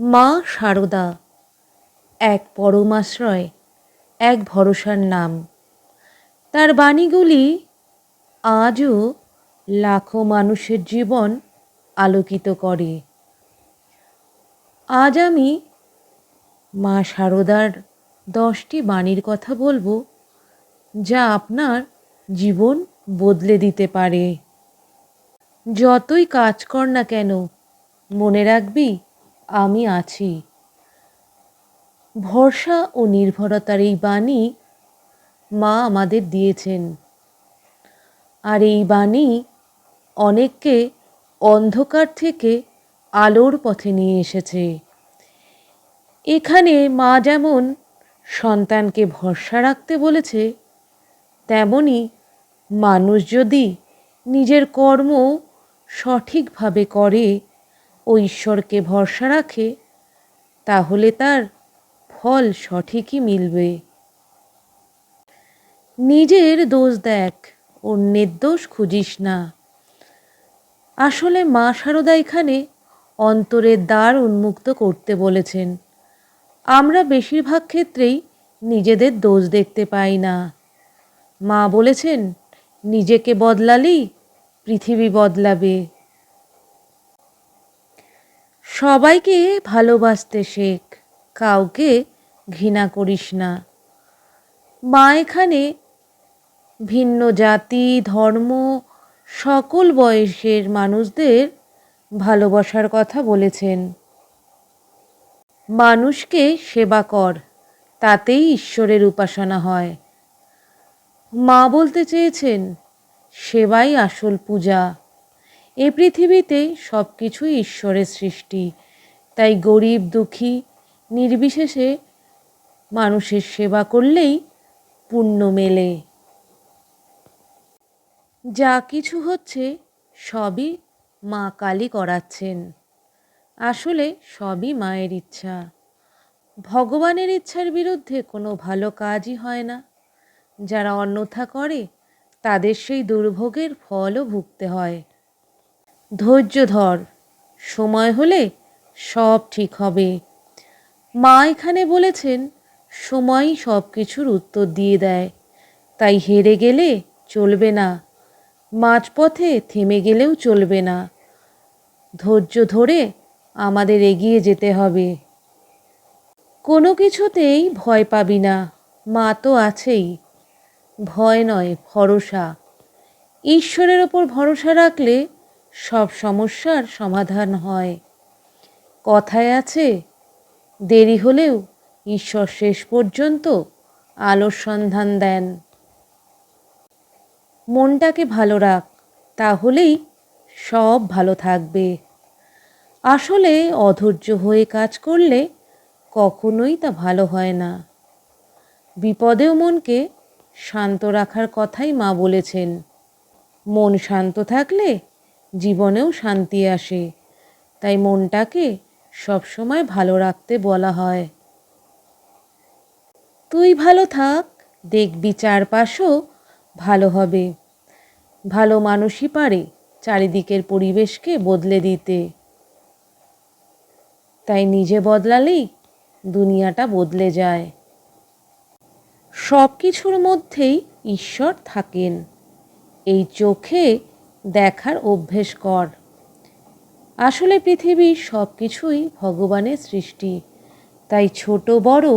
মা সারদা। এক পরমাশ্রয় এক ভরসার নাম। তার বাণীগুলি আজও লাখো মানুষের জীবন আলোকিত করে। আজ আমি মা সারদার দশটি বাণীর কথা বলব, যা আপনার জীবন বদলে দিতে পারে। যতই কাজ কর না কেন, মনে রাখবি আমি আছি। ভরসা ও নির্ভরতার এই বাণী মা আমাদের দিয়েছেন। আর এই বাণী অনেককে অন্ধকার থেকে আলোর পথে নিয়ে এসেছে। এখানে মা যেমন সন্তানকে ভরসা রাখতে বলেছে, তেমনি মানুষ যদি নিজের কর্ম সঠিকভাবে করে ও ঈশ্বরকে ভরসা রাখে, তাহলে তার ফল সঠিকই মিলবে। নিজের দোষ দেখ, অন্যের দোষ খুঁজিস না। আসলে মা সারদা এখানে অন্তরের দ্বার উন্মুক্ত করতে বলেছেন। আমরা বেশিরভাগ ক্ষেত্রেই নিজেদের দোষ দেখতে পাই না। মা বলেছেন, নিজেকে বদলালেই পৃথিবী বদলাবে। সবাইকে ভালোবাসতে শেখ, কাউকে ঘৃণা করিস না। মা এখানে ভিন্ন জাতি, ধর্ম, সকল বয়সের মানুষদের ভালোবাসার কথা বলেছেন। মানুষকে সেবা কর, তাতেই ঈশ্বরের উপাসনা হয়। মা বলতে চেয়েছেন, সেবাই আসল পূজা। এ পৃথিবীতে সব কিছুই ঈশ্বরের সৃষ্টি। তাই গরিব, দুঃখী, নির্বিশেষে মানুষের সেবা করলেই পুণ্য মেলে। যা কিছু হচ্ছে, সবই মা কালী করাচ্ছেন। আসলে সবই মায়ের ইচ্ছা। ভগবানের ইচ্ছার বিরুদ্ধে কোনো ভালো কাজই হয় না। যারা অন্যথা করে, তাদের সেই দুর্ভোগের ফলও ভুগতে হয়। ধৈর্য ধর। সময় হলে সব ঠিক হবে। মা এখানে বলেছেন, সময়ই সব কিছুর উত্তর দিয়ে দেয়। তাই হেরে গেলে চলবে না। মাঝপথে থেমে গেলেও চলবে না। ধৈর্য ধরে আমাদের এগিয়ে যেতে হবে। কোনো কিছুতেই ভয় পাবি না। মা তো আছেই। ভয় নয়, ভরসা। ঈশ্বরের ওপর ভরসা রাখলে সব সমস্যার সমাধান হয়। কথায় আছে, দেরি হলেও ঈশ্বর শেষ পর্যন্ত আলোর সন্ধান দেন। মনটাকে ভালো রাখ, তাহলেই সব ভালো থাকবে। আসলে অধৈর্য হয়ে কাজ করলে কখনোই তা ভালো হয় না। বিপদেও মনকে শান্ত রাখার কথাই মা বলেছেন। মন শান্ত থাকলে জীবনেও শান্তি আসে। তাই মনটাকে সবসময় ভালো রাখতে বলা হয়। তুই ভালো থাক, দেখবি চারপাশও ভালো হবে। ভালো মানুষই পারে চারিদিকের পরিবেশকে বদলে দিতে। তাই নিজে বদলালেই দুনিয়াটা বদলে যায়। সব কিছুর মধ্যেই ঈশ্বর থাকেন। এই চোখে দেখার অভ্যেস কর। আসলে পৃথিবীর সব কিছুই ভগবানের সৃষ্টি। তাই ছোট বড়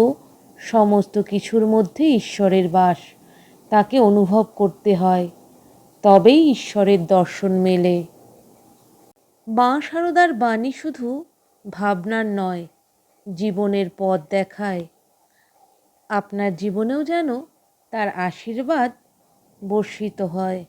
সমস্ত কিছুর মধ্যে ঈশ্বরের বাস, তাকে অনুভব করতে হয়। তবেই ঈশ্বরের দর্শন মেলে। মা সারদার বাণী শুধু ভাবনার নয়, জীবনের পথ দেখায়। আপনার জীবনেও যেন তার আশীর্বাদ বর্ষিত হয়।